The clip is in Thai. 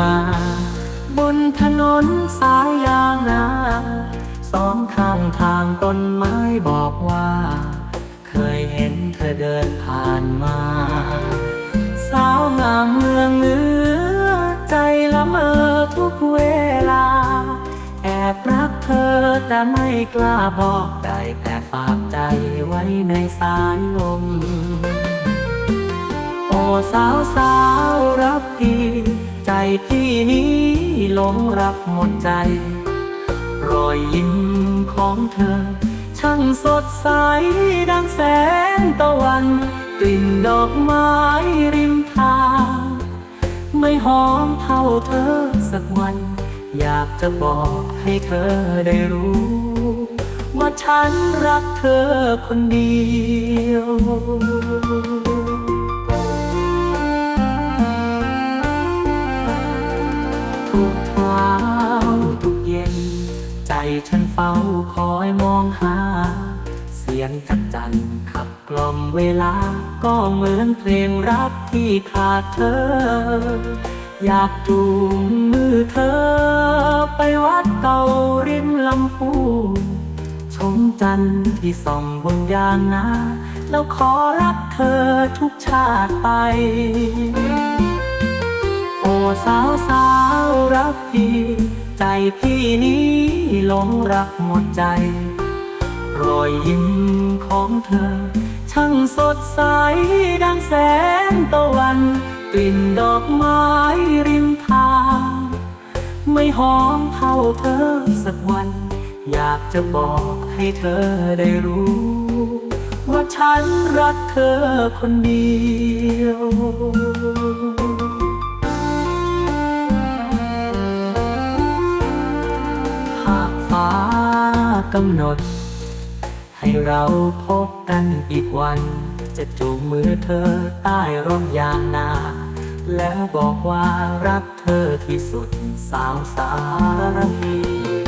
มา บนถนนสายยางนาสองข้างทางต้นไม้บอกว่า เคยเห็นเธอเดินผ่านมา สาวงามเมืองเนือใจละเมอทุกเวลา แอบรักเธอแต่ไม่กล้าบอกได้แต่ฝากใจไว้ในสายลมโอ้สาวสาวรับพี่ ใจพี่นี้หลงรักหมดใจ รอยยิ้มของเธอ ช่างสดใสดังแสงตะวัน กลิ่นดอกไม้ริมทางไม่หอมเท่าเธอสักวัน อยากจะบอกให้เธอได้รู้ ว่าฉันรักเธอคนเดียว ทุกเช้าทุกเย็น ใจฉันเฝ้าคอยมองหา เสียงจักจันขับกล่อมเวลา ก็เหมือนเพลงรักที่ขาดเธอ อยากจูงมือเธอ ไปวัดเก่าริมลำพูชมจันทร์ที่ส่องบนยางนาแล้วขอรักเธอทุกชาติไป โอ้สาวสาว พี่ ใจพี่นี้หลงรักหมดใจ รอยยิ้มของเธอ ช่างสดใสดังแสงตะวัน กลิ่นดอกไม้ริมทาง ไม่หอมเท่าเธอสักวัน อยากจะบอกให้เธอได้รู้ ว่าฉันรักเธอคนเดียว กำหนด ให้เราพบกันอีกวัน จะจูงมือเธอใต้ร่มยางนา แล้วบอกว่ารักเธอที่สุดสาวสารพี